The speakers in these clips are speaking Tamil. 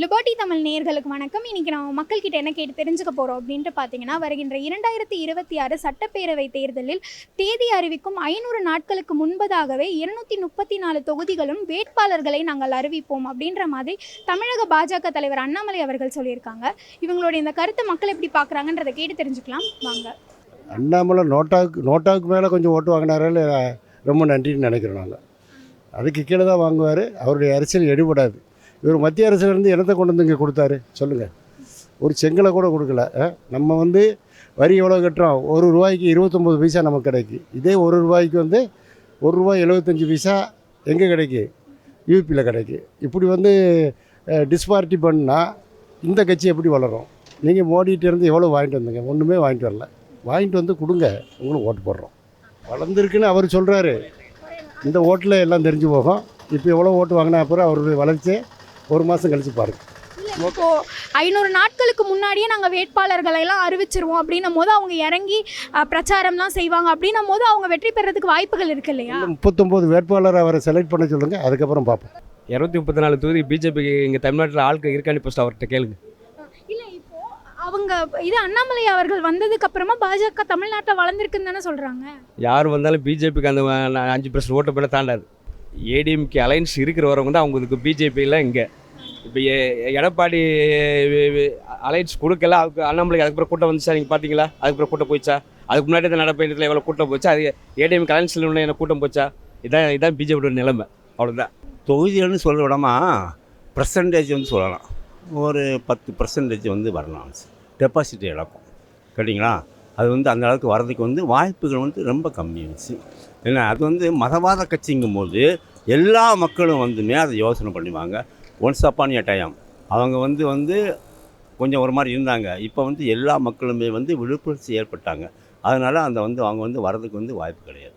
லிபர்ட்டி தமிழ் நேர்களுக்கு வணக்கம். இன்னைக்கு நம்ம மக்கள்கிட்ட என்ன கேட்டு தெரிஞ்சுக்க போகிறோம் அப்படின்ட்டு பார்த்தீங்கன்னா வருகின்ற இரண்டாயிரத்தி இருபத்தி ஆறு சட்டப்பேரவை தேர்தலில் தேதி அறிவிக்கும் ஐநூறு நாட்களுக்கு முன்பதாகவே இருநூத்தி முப்பத்தி நாலு தொகுதிகளும் வேட்பாளர்களை நாங்கள் அறிவிப்போம் அப்படின்ற மாதிரி தமிழக பாஜக தலைவர் அண்ணாமலை அவர்கள் சொல்லியிருக்காங்க. இவங்களுடைய இந்த கருத்தை மக்கள் எப்படி பார்க்குறாங்கன்றதை கேட்டு தெரிஞ்சுக்கலாம். வாங்க. அண்ணாமலை நோட்டாவுக்கு நோட்டாவுக்கு மேலே கொஞ்சம் ஓட்டு வாங்கினாரில் ரொம்ப நன்றின்னு நினைக்கிறோம் நாங்கள் அதுக்கு கீழே தான் வாங்குவார். அவருடைய அரசியல் எடுபடாது. இவர் மத்திய அரசுலேருந்து என்னத்தை கொண்டு வந்து இங்கே கொடுத்தாரு? சொல்லுங்கள் ஒரு செங்கலை கூட கொடுக்கல. நம்ம வந்து வரி எவ்வளோ கட்டுறோம்? ஒரு ரூபாய்க்கு இருபத்தொம்போது பைசா நமக்கு கிடைக்கு. இதே ஒரு ரூபாய்க்கு வந்து ஒரு ரூபாய் எழுபத்தஞ்சி பைசா எங்கே கிடைக்கு? யூபியில் கிடைக்கு. இப்படி வந்து டிஸ்பாரிட்டி பண்ணால் இந்த கட்சி எப்படி வளரும்? நீங்கள் மோடிகிட்ட இருந்து எவ்வளோ வாங்கிட்டு வந்தீங்க? ஒன்றுமே வாங்கிட்டு வரல. வாங்கிட்டு வந்து கொடுங்க. உங்களுக்கு ஓட்டு போடுறோம். வளர்ந்துருக்குன்னு அவர் சொல்கிறாரு இந்த ஓட்டில் எல்லாம் தெரிஞ்சு போகும். இப்போ எவ்வளோ ஓட்டு வாங்கினா அப்புறம் அவருடைய வளர்ச்சி ஒரு மாதம் கழிச்சு பாருங்க. இப்போ ஐநூறு நாட்களுக்கு முன்னாடியே நாங்கள் வேட்பாளர்களை எல்லாம் அறிவிச்சிருவோம் அப்படின்னும் போது அவங்க இறங்கி பிரச்சாரம்லாம் செய்வாங்க அப்படின்னும் போது அவங்க வெற்றி பெறதுக்கு வாய்ப்புகள் இருக்கு இல்லையா? முப்பத்தொம்போது வேட்பாளர் அவரை செலக்ட் பண்ண சொல்லுங்கள் அதுக்கப்புறம் பார்ப்போம் இரநூத்தி முப்பத்தி நாலு தொகுதி பிஜேபிக்கு இங்கே தமிழ்நாட்டில் ஆட்கள் இருக்கான்னு ஃபஸ்ட் அவர்கிட்ட கேளுங்க. இல்ல இப்போ அவங்க இது அண்ணாமலை அவர்கள் வந்ததுக்கு அப்புறமா பாஜக தமிழ்நாட்டை வளர்ந்துருக்குன்னு தானே சொல்றாங்க? யார் வந்தாலும் பிஜேபிக்கு அந்த அஞ்சு பர்சன்ட் ஓட்டு பேர தாண்டாது. ஏடிஎம்கே அலைன்ஸ் இருக்கிற வரவங்க தான் அவங்களுக்கு பிஜேபியில் இங்கே. இப்போ எடப்பாடி அலைன்ஸ் கொடுக்கல அதுக்கு அண்ணாமலைக்கு அதுக்கப்புறம் கூட்டம் வந்துச்சா நீங்கள் பார்த்தீங்களா அதுக்கப்புறம் கூட்டம் போயிச்சா? அதுக்கு முன்னாடி இந்த நடப்பயணத்தில் எவ்வளோ கூட்டம் போச்சா? அது ஏடிஎம்கே அலைன்ஸில் உள்ள என்ன கூட்டம் போச்சா? இதான் இதான் பிஜேபியோட நிலைமை. அவ்வளோதான் தொகுதிகள்னு சொல்ல விடமா பர்சன்டேஜ் வந்து சொல்லலாம். ஒரு பத்து பர்சன்டேஜ் வந்து வரலாம் டெபாசிட் இழக்கும். கேட்டிங்களா? அது வந்து அந்த அளவுக்கு வர்றதுக்கு வந்து வாய்ப்புகள் வந்து ரொம்ப கம்மியாச்சு ஏன்னா அது வந்து மதவாத கட்சிங்கும் போது எல்லா மக்களும் வந்துமே அதை யோசனை பண்ணுவாங்க. ஒன்ஸ் அப்பான் எ டைம் அவங்க வந்து வந்து கொஞ்சம் ஒரு மாதிரி இருந்தாங்க. இப்போ வந்து எல்லா மக்களுமே வந்து விழிப்புணர்ச்சி ஏற்பட்டாங்க. அதனால் அந்த வந்து அவங்க வந்து வர்றதுக்கு வந்து வாய்ப்பு கிடையாது.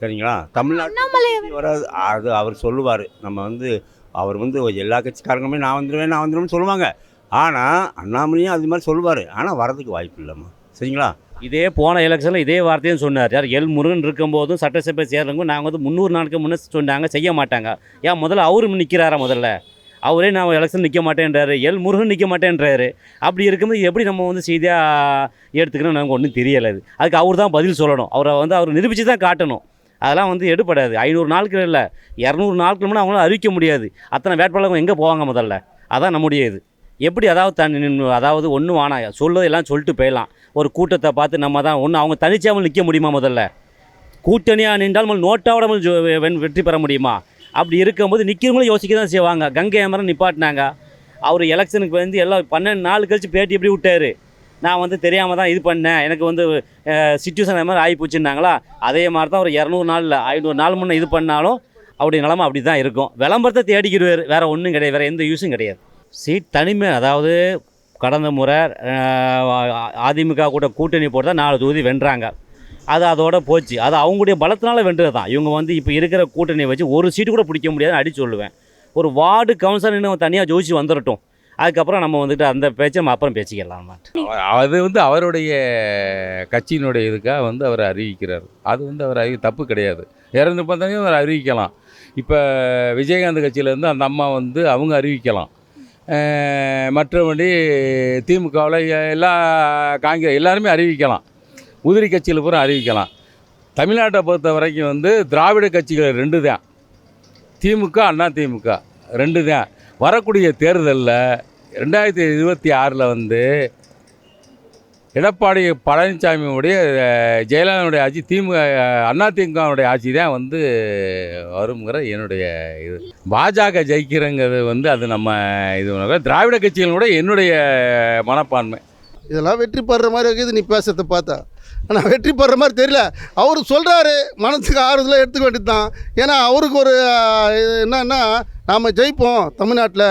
சரிங்களா? தமிழ்நாட்டு வராது அது அவர் சொல்லுவார். நம்ம வந்து அவர் வந்து எல்லா கட்சிக்காரங்களுமே நான் வந்துடுவேன் நான் வந்துடுவேன்னு சொல்லுவாங்க. ஆனால் அண்ணாமலையும் அது மாதிரி சொல்லுவார். ஆனால் வரதுக்கு வாய்ப்பு இல்லைம்மா. சரிங்களா? இதே போன எலெக்ஷனில் இதே வார்த்தையும் சொன்னார். யார் எல் முருகன் இருக்கும்போதும் சட்டசபை சேர்றவங்க நாங்கள் வந்து முந்நூறு நாளுக்கு முன்னே சொன்னாங்க செய்ய மாட்டாங்க. ஏன் முதல்ல அவரும் நிற்கிறாரா முதல்ல? அவரே நான் எலெக்ஷன் நிற்க மாட்டேன்றாரு. எல் முருகன் நிற்க மாட்டேன்றாரு. அப்படி இருக்கும்போது எப்படி நம்ம வந்து செய்தியாக எடுத்துக்கணும் நமக்கு ஒன்றும் தெரியலை அது அதுக்கு அவர் தான் பதில் சொல்லணும். அவரை வந்து அவர் நிரூபித்து தான் காட்டணும். அதெல்லாம் வந்து எடுப்படாது ஐநூறு நாட்கள் இல்லை இரநூறு நாட்கள் முன்னே அவங்களால அறிவிக்க முடியாது. அத்தனை வேட்பாளர்கள் எங்கே போவாங்க முதல்ல? அதான் நம்முடைய இது. எப்படி அதாவது தன் அதாவது ஒன்றும் வேணாம் சொல்லதெல்லாம் சொல்லிட்டு போயிடலாம். ஒரு கூட்டத்தை பார்த்து நம்ம தான் ஒன்று அவங்க தனிச்சாமல் நிற்க முடியுமா முதல்ல? கூட்டணியாக நின்றால் நம்ம நோட்டாவோட வெற்றி பெற முடியுமா? அப்படி இருக்கும்போது நிற்கிறவங்களும் யோசிக்க தான் செய்வாங்க. கங்கை அமரன் நிப்பாட்டினாங்க. அவர் எலெக்ஷனுக்கு வந்து எல்லாம் பன்னெண்டு நாள் கழிச்சு பேட்டி எப்படி விட்டார்? நான் வந்து தெரியாமல் தான் இது பண்ணேன். எனக்கு வந்து சுச்சுவேஷன் அது மாதிரி ஆகி போச்சுன்னாங்களா? அதே மாதிரி தான் ஒரு இரநூறு நாளில் ஐநூறு நாள் முன்னே இது பண்ணாலும் அவருடைய நிலமை அப்படி தான் இருக்கும். விளம்பரத்தை தேடிக்கிடுவார். வேறு ஒன்றும் கிடையாது. வேறு எந்த யூஸும் கிடையாது. சீட் தனிமை அதாவது கடந்த முறை அதிமுக கூட கூட்டணி போட்டு தான் நாலு தொகுதி வென்றாங்க. அது அதோட போச்சு. அது அவங்களுடைய பலத்தினால வென்றது தான் இவங்க வந்து இப்போ இருக்கிற கூட்டணியை வச்சு ஒரு சீட்டு கூட பிடிக்க முடியாதுன்னு அடி சொல்லுவேன். ஒரு வார்டு கவுன்சிலர் இன்னும் தனியாக ஜோதிச்சு வந்துடட்டும் அதுக்கப்புறம் நம்ம வந்துட்டு அந்த பேச்சை நம்ம அப்புறம் பேசிக்கலாம் அது வந்து அவருடைய கட்சியினுடைய இதுக்காக வந்து அவர் அறிவிக்கிறார். அது வந்து அவர் அறிவி தப்பு கிடையாது. இறந்து பார்த்தாலும் அவர் அறிவிக்கலாம். இப்போ விஜயகாந்த் கட்சியிலேருந்து அந்த அம்மா வந்து அவங்க அறிவிக்கலாம். மற்றபடி திமுகவில் எல்லா காங்கிரஸ் எல்லாருமே அறிவிக்கலாம். உதிரி கட்சியில் பூரா அறிவிக்கலாம். தமிழ்நாட்டை பொறுத்த வரைக்கும் வந்து திராவிட கட்சிகள் ரெண்டு தான். திமுக அண்ணா திமுக ரெண்டு தான். வரக்கூடிய தேர்தலில் ரெண்டாயிரத்தி இருபத்தி ஆறில் வந்து எடப்பாடி பழனிசாமியுடைய அஹ், ஜெயலலிதாவுடைய ஆட்சி திமுக அண்ணா திமுகவுடைய ஆட்சி தான் வந்து வருங்கிற என்னுடைய இது. பாஜக ஜெயிக்கிறங்கிறது வந்து அது நம்ம இது பண்ணல. திராவிட கட்சிகளோட என்னுடைய மனப்பான்மை. இதெல்லாம் வெற்றி பெறுற மாதிரி இருக்குது நீ பேசுறத பார்த்தா. ஆனால் வெற்றி பெறுற மாதிரி தெரியல. அவர் சொல்கிறாரு மனசுக்கு ஆறுதலாக எடுத்துக்க வேண்டியது தான் ஏன்னா அவருக்கு ஒரு இது என்னன்னா நாம் ஜெயிப்போம் தமிழ்நாட்டில்.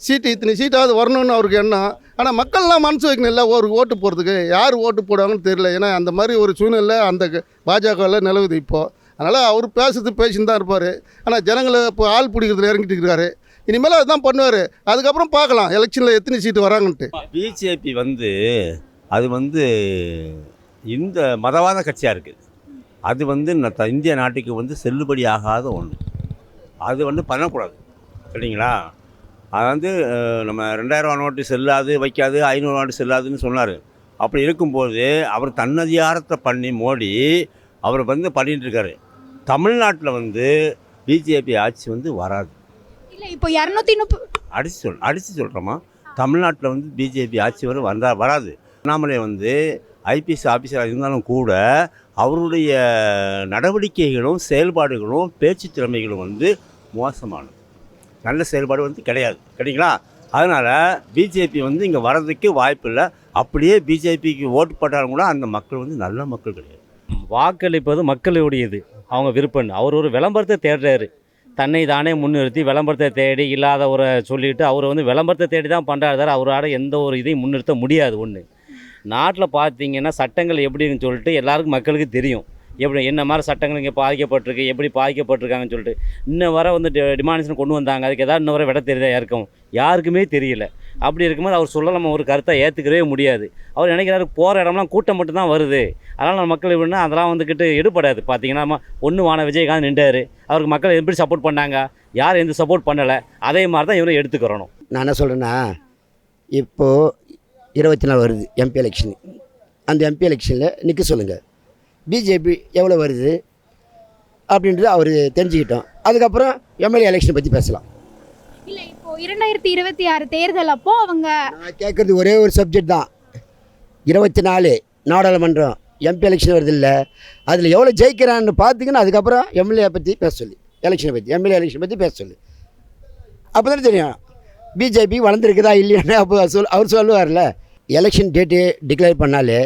சீட்டு இத்தனை சீட்டாவது வரணும்னு அவருக்கு எண்ணம். ஆனால் மக்கள்லாம் மனசு வைக்கணும் இல்லை ஒரு ஓட்டு போகிறதுக்கு யார் ஓட்டு போடுவாங்கன்னு தெரியல. ஏன்னா அந்த மாதிரி ஒரு சூழ்நிலை அந்த பாஜகவில் நிலவுது இப்போது அதனால் அவர் பேசுறது பேசின்னு தான் இருப்பார். ஆனால் ஜனங்களை இப்போ ஆள் பிடிக்கிறதுல இறங்கிட்டு இருக்கிறாரு இனிமேல் அதுதான் பண்ணுவார். அதுக்கப்புறம் பார்க்கலாம். எலெக்ஷனில் எத்தனை சீட்டு வராங்கன்ட்டு. பிஜேபி வந்து அது வந்து இந்த மதவாத கட்சியாக இருக்குது அது வந்து த- இந்திய நாட்டுக்கு வந்து செல்லுபடி ஆகாத ஒன்று அது வந்து பண்ணக்கூடாது. சரிங்களா? அது வந்து நம்ம ரெண்டாயிரரூவா நோட்டு செல்லாது வைக்காது ஐநூறு நோட்டு செல்லாதுன்னு சொன்னார். அப்படி இருக்கும்போது அவர் தன்னதிகாரத்தை பண்ணி மோடி அவர் வந்து பண்ணிட்டு இருக்காரு. தமிழ்நாட்டில் வந்து பிஜேபி ஆட்சி வந்து வராது. இல்லை இப்போ இரநூத்தி முப்ப அடித்து சொல் அடித்து சொல்கிறோமா தமிழ்நாட்டில் வந்து பிஜேபி ஆட்சி வர வந்தா வராது. அண்ணாமலை வந்து ஐபிஎஸ் ஆஃபீஸராக இருந்தாலும் கூட அவருடைய நடவடிக்கைகளும் செயல்பாடுகளும் பேச்சு திறமைகளும் வந்து மோசமானது. நல்ல செயல்பாடு வந்து கிடையாது. சரிங்களா? அதனால் பிஜேபி வந்து இங்கே வர்றதுக்கு வாய்ப்பு இல்லை. அப்படியே பிஜேபிக்கு ஓட்டு போட்டாலும் கூட அந்த மக்கள் வந்து நல்ல மக்கள் கிடையாது. வாக்களிப்பது மக்களுடையது. அவங்க விருப்பம் அவர் ஒரு விளம்பரத்தை தேடுறாரு. தன்னை தானே முன்னிறுத்தி விளம்பரத்தை தேடி இல்லாதவரை சொல்லிட்டு அவர் வந்து விளம்பரத்தை தேடி தான் பண்ணுறாரு அவரால் எந்த ஒரு இதையும் முன்னிறுத்த முடியாது ஒன்று நாட்டில் பார்த்தீங்கன்னா சட்டங்கள் எப்படின்னு சொல்லிட்டு எல்லாருக்கும் மக்களுக்கு தெரியும். எப்படி என்ன மாதிரி சட்டங்கள் இங்கே பாதிக்கப்பட்டிருக்கு எப்படி பாதிக்கப்பட்டிருக்காங்கன்னு சொல்லிட்டு. இன்ன வர வந்து டிமாண்டேஷன் கொண்டு வந்தாங்க. அதுக்கு ஏதாவது இன்ன வர விட தெரியுதா இருக்கும் யாருக்குமே தெரியல. அப்படி இருக்கும்போது அவர் சொல்ல நம்ம ஒரு கருத்தை ஏற்றுக்கவே முடியாது. அவர் நினைக்கிறாரு போகிற இடம்லாம் கூட்டம் மட்டும்தான் வருது. அதனால் நம்ம மக்கள் எப்படின்னா அதெல்லாம் வந்துக்கிட்டு எடுபடாது பார்த்தீங்கன்னா நம்ம ஒன்று வான விஜயகாந்த் நின்றாரு. அவருக்கு மக்கள் எப்படி சப்போர்ட் பண்ணாங்க? யார் எந்த சப்போர்ட் பண்ணலை. அதே மாதிரி தான் இவரும் எடுத்துக்கிறணும். நான் என்ன சொல்கிறேன்னா இப்போது இருபத்தி நாலு வருது எம்பி எலெக்ஷன் அந்த எம்பி எலெக்ஷனில் நிற்க சொல்லுங்கள் பிஜேபி எவ்வளோ வருது அப்படின்றது அவர் தெரிஞ்சுக்கிட்டோம். அதுக்கப்புறம் எம்எல்ஏ எலெக்ஷனை பற்றி பேசலாம். இல்லை இப்போ இரண்டாயிரத்தி இருபத்தி ஆறு தேர்தல் அப்போ அவங்க நான் கேட்குறது ஒரே ஒரு சப்ஜெக்ட் தான். இருபத்தி நாலு நாடாளுமன்றம் எம்பி எலெக்ஷன் வருது இல்லை அதில் எவ்வளோ ஜெயிக்கிறான்னு பார்த்தீங்கன்னா அதுக்கப்புறம் எம்எல்ஏ பற்றி பேச சொல்லி. எலெக்ஷனை பற்றி எம்எல்ஏ எலெக்ஷனை பற்றி பேச சொல்லி. அப்போ தானே தெரியும் பிஜேபி வளர்ந்துருக்குதா இல்லையான்னு அப்போ சொல் அவர் சொல்லுவார்ல. எலெக்ஷன் டேட்டு டிக்ளேர் பண்ணாலே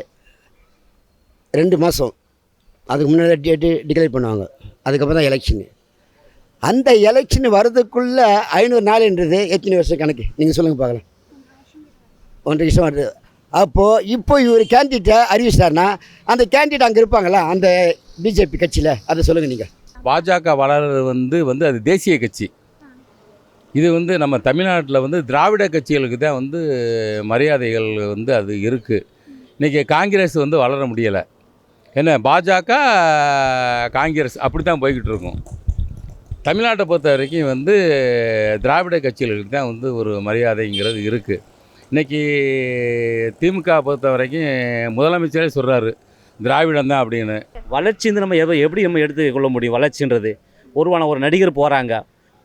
ரெண்டு மாதம் அதுக்கு முன்னாடி டேட்டு டிக்ளேர் பண்ணுவாங்க. அதுக்கப்புறம் தான் எலெக்ஷனு அந்த எலெக்ஷன் வர்றதுக்குள்ளே ஐநூறு நாள்ன்றது எத்தனை வருஷம் கணக்கு? நீங்கள் சொல்லுங்கள் பார்க்கலாம். ஒன்றரை வருஷம் வருது. அப்போது இப்போ இவர் கேண்டிடேட்டை அறிவிச்சிட்டாருன்னா அந்த கேண்டிடேட் அங்கே இருப்பாங்களா? அந்த பிஜேபி கட்சியில்? அதை சொல்லுங்கள் நீங்கள் பாஜக வளர்றது வந்து வந்து அது தேசிய கட்சி. இது வந்து நம்ம தமிழ்நாட்டில் வந்து திராவிட கட்சிகளுக்கு தான் வந்து மரியாதைகள் வந்து அது இருக்குது இன்றைக்கி காங்கிரஸ் வந்து வளர முடியலை. என்ன பாஜக காங்கிரஸ் அப்படி தான் போய்கிட்டு இருக்கும். தமிழ்நாட்டை பொறுத்த வரைக்கும் வந்து திராவிட கட்சிகளுக்கு தான் வந்து ஒரு மரியாதைங்கிறது இருக்குது இன்றைக்கி திமுக பொறுத்த வரைக்கும் முதலமைச்சரே சொல்கிறாரு திராவிடம் தான் அப்படின்னு. வளர்ச்சி வந்து நம்ம எவ்வளோ எப்படி நம்ம எடுத்துக்கொள்ள முடியும் வளர்ச்சின்றது? ஒருவான ஒரு நடிகர் போகிறாங்க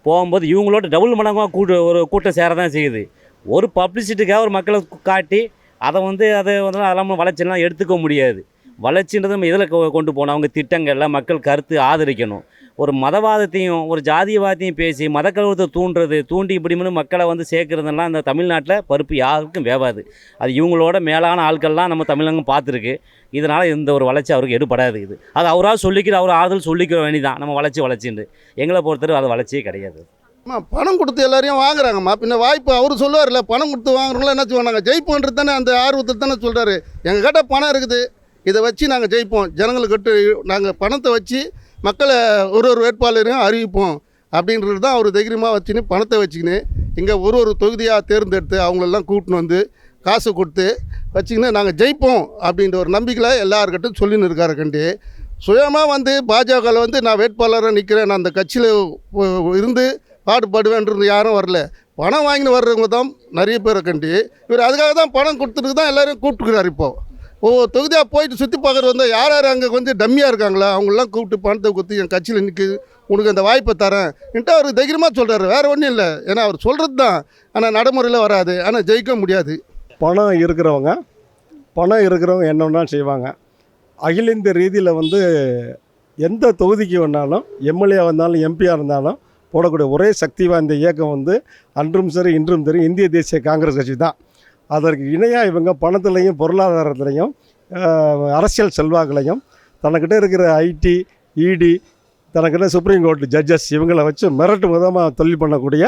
போகும்போது இவங்களோட டபுள் மடங்காக கூட்ட ஒரு கூட்டம் சேர தான் செய்யுது. ஒரு பப்ளிசிட்டிக்காக ஒரு மக்களை காட்டி அதை வந்து அதை வந்து அதெல்லாம் வளர்ச்சிலாம் எடுத்துக்க முடியாது. வளர்ச்சின்றது நம்ம இதில் கொண்டு போகணும்? அவங்க திட்டங்களில் மக்கள் கருத்து ஆதரிக்கணும். ஒரு மதவாதத்தையும் ஒரு ஜாதியவாதத்தையும் பேசி மதக்கலவரத்தை தூண்டுறது தூண்டி இப்படின்னு மக்களை வந்து சேர்க்குறதெல்லாம் இந்த தமிழ்நாட்டில் பருப்பு யாருக்கும் வேவாது. அது இவங்களோட மேலான ஆட்கள்லாம் நம்ம தமிழகம் பார்த்துருக்கு. இதனால் இந்த ஒரு வளர்ச்சி அவருக்கு எடுபடாது இது. அது அவராக சொல்லிக்கிற அவர் ஆறுதல் சொல்லிக்கிற வேண்டிதான். நம்ம வளர்ச்சி வளர்ச்சின்னு எங்களை பொறுத்தவரை அது வளர்ச்சியே கிடையாது. அம்மா பணம் கொடுத்து எல்லாரையும் வாங்குறாங்கம்மா பின்ன வாய்ப்பு அவர் சொல்லுவார்ல பணம் கொடுத்து வாங்குறவங்களாம் என்ன சொல்லுவாங்க? ஜெயிப்போன்றது தானே அந்த ஆர்வத்தில் தானே சொல்கிறாரு எங்ககிட்ட பணம் இருக்குது. இதை வச்சு நாங்கள் ஜெயிப்போம். ஜனங்களுக்கிட்ட நாங்கள் பணத்தை வச்சு மக்களை ஒரு ஒரு வேட்பாளரையும் அறிவிப்போம். அப்படின்றது தான் அவர் தைரியமாக வச்சுன்னு பணத்தை வச்சுக்கின்னு இங்கே ஒரு ஒரு தொகுதியாக தேர்ந்தெடுத்து அவங்களெல்லாம் கூட்டின்னு வந்து காசு கொடுத்து வச்சுக்கின்னு நாங்கள் ஜெயிப்போம் அப்படின்ற ஒரு நம்பிக்கையில் எல்லாருக்கிட்டும் சொல்லின்னு இருக்காரு கண்டி. சுயமாக வந்து பாஜகவில் வந்து நான் வேட்பாளராக நிற்கிறேன் நான் அந்த கட்சியில் இருந்து பாடுபடுவேன்றது யாரும் வரல. பணம் வாங்கின்னு வர்றவங்க தான் நிறைய பேரை கண்டி. இவர் அதுக்காக தான் பணம் கொடுத்துட்டு தான் எல்லோரும் கூப்பிட்டுக்கிறார் இப்போது ஒவ்வொரு தொகுதியாக போயிட்டு சுற்றி பார்க்குறது வந்து யார் யார் அங்கே கொஞ்சம் டம்மியாக இருக்காங்களா? அவங்களெலாம் கூப்பிட்டு பணத்தை கொடுத்து என் கட்சியில் நிற்கு உனக்கு அந்த வாய்ப்பை தரேன். என்கிட்ட அவர் தைரியமாக சொல்கிறாரு வேறு ஒன்றும் இல்லை. ஏன்னா அவர் சொல்கிறது தான் ஆனால் நடைமுறையில் வராது. ஆனால் ஜெயிக்க முடியாது. பணம் இருக்கிறவங்க பணம் இருக்கிறவங்க என்ன செய்வாங்க. அகில இந்திய ரீதியில் வந்து எந்த தொகுதிக்கு வேணாலும் எம்எல்ஏ வந்தாலும் எம்பியாக இருந்தாலும் போடக்கூடிய ஒரே சக்தி வாய்ந்த இயக்கம் வந்து அன்றும் சரி இன்றும் சரி இந்திய தேசிய காங்கிரஸ் கட்சி தான். அதற்கு இணையாக இவங்க பணத்துலையும் பொருளாதாரத்துலையும் அரசியல் செல்வாக்குலையும் தனக்கிட்ட இருக்கிற ஐடி இடி தனக்கிட்ட சுப்ரீம் கோர்ட் ஜட்ஜஸ் இவங்களை வச்சு மிரட்டு விதமாக தொழில் பண்ணக்கூடிய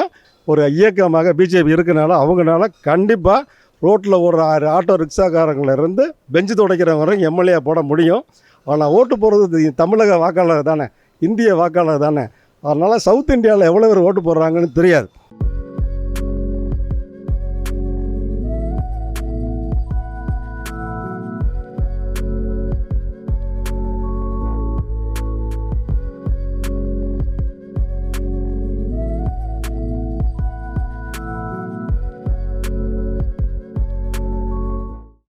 ஒரு இயக்கமாக பிஜேபி இருக்கனால அவங்கனால கண்டிப்பாக ரோட்டில் ஒரு ஆறு ஆட்டோ ரிக்ஷாக்காரங்களிருந்து பெஞ்சு துடைக்கிறவங்க வரைக்கும் எம்எல்ஏ போட முடியும். ஆனால் ஓட்டு போடுறது தமிழக வாக்காளர் தானே இந்திய வாக்காளர் தானே. அதனால் சவுத் இந்தியாவில் எவ்வளோ பேர் ஓட்டு போடுறாங்கன்னு தெரியாது.